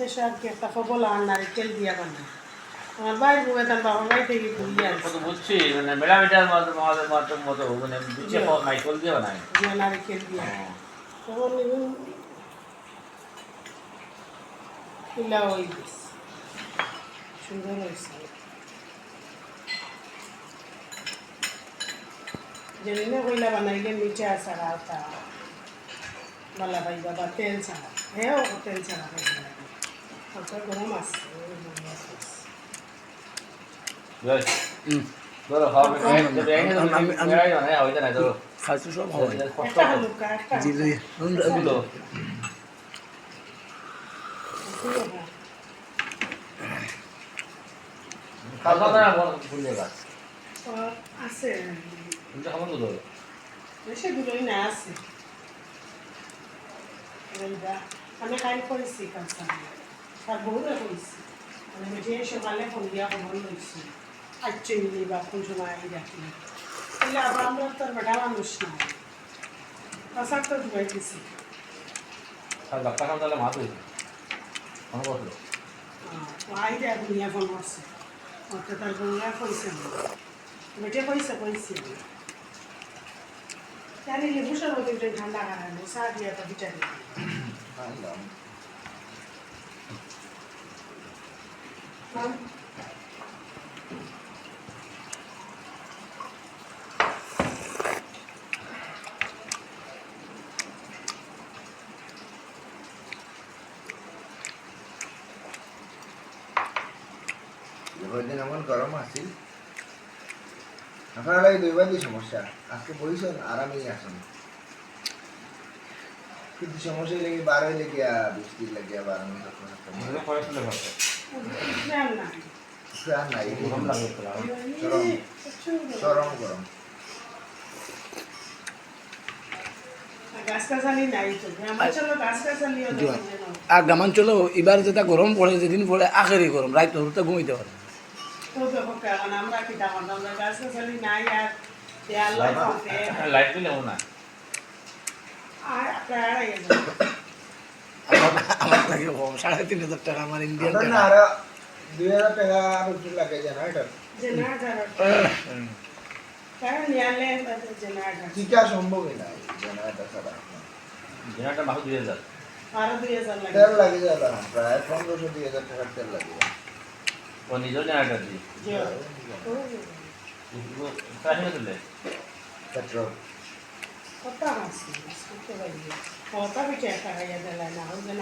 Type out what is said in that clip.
দেশে আর কি একটা ফবল আর নারিকেল দিয়া বানায়। আমার বাইর বউ তার বাবার বাড়ি থেকে ঘুরিয়ে কত আনছে। বুঝছি মানে মেলামিটার মতো মতো মতো মানে বুঝছে মাইকল দিয়ে দিয়া নারিকেল দিয়া। তখন ফুলা হয়ে গেছে সুন্দর হয়েছে। কইলা বানাইলে মিঠে বাবা তেল ছাড়া। হ্যাঁ তেল ছাড়া ওটা গরম আছে আছে। বেশ না হালুকা হালুকা। আছে দূরই না আমি কাল করেছি কাজটা তার বহুরে করেছি মানে বেশি সকালে ফোন দিয়া খবর লইছি আচ্ছা মিলি বা কোন সময় আই রাখি তাহলে আবার আমরা তো আর বেটা মানুষ না পাশাক তো ঢুকাই দিছি আর ডাক্তার খাওয়া তাহলে মাছ হয়েছে মনে করলো আই দেয়া দুনিয়া ফোন করছে অত তার গঙ্গা কইছে বেটে কইছে কইছে জানি লেবু শরবত একটু ঠান্ডা খারাপ চা দিয়া তো ভিটামিন দিন এমন গরম আছিল। আপনার লাগে দুইবার দিয়ে সমস্যা। আজকে বইছেন আরামেই আসেন কিন্তু সমস্যা লেগে বার হইলে গিয়া বৃষ্টি লাগিয়া বার আমি লাগে চরম চরম গরম গাছ গাছালি নাই তো গ্রামাঞ্চলে আর গ্রামাঞ্চলেও এবার যেটা গরম পড়ে যেদিন পড়ে আখেরি গরম রাত হতে ঘুমাইতে পারে তো দেখো আমরা কি তখন আমরা গাছ গাছালি নাই। আর লাইট দিলে হয় আর আড়াই হাজার আমার আমার থাকে কম সাড়ে তিন হাজার টাকা আমার ইন্ডিয়ান আপনার না টাকা আরো দুই হাজার টাকা আর একটু লাগে জেনারেটর জেনারেটার কারণ নিয়ালে জেনারেটার টিকা সম্ভবই নাই জেনারেটর ছাড়া জেনারেটার মাসে দুই হাজার আরো দুই হাজার লাগে তেল লাগে যাবে না প্রায় পনেরোশো দুই হাজার টাকার তেল লাগে ও নিজের জেনারেটার দিয়ে যে কাহিনী তুললে পেট্রোল কত আছে কত পারি কত পিঠে একটা খাইয়া দিলে না ওই জন্য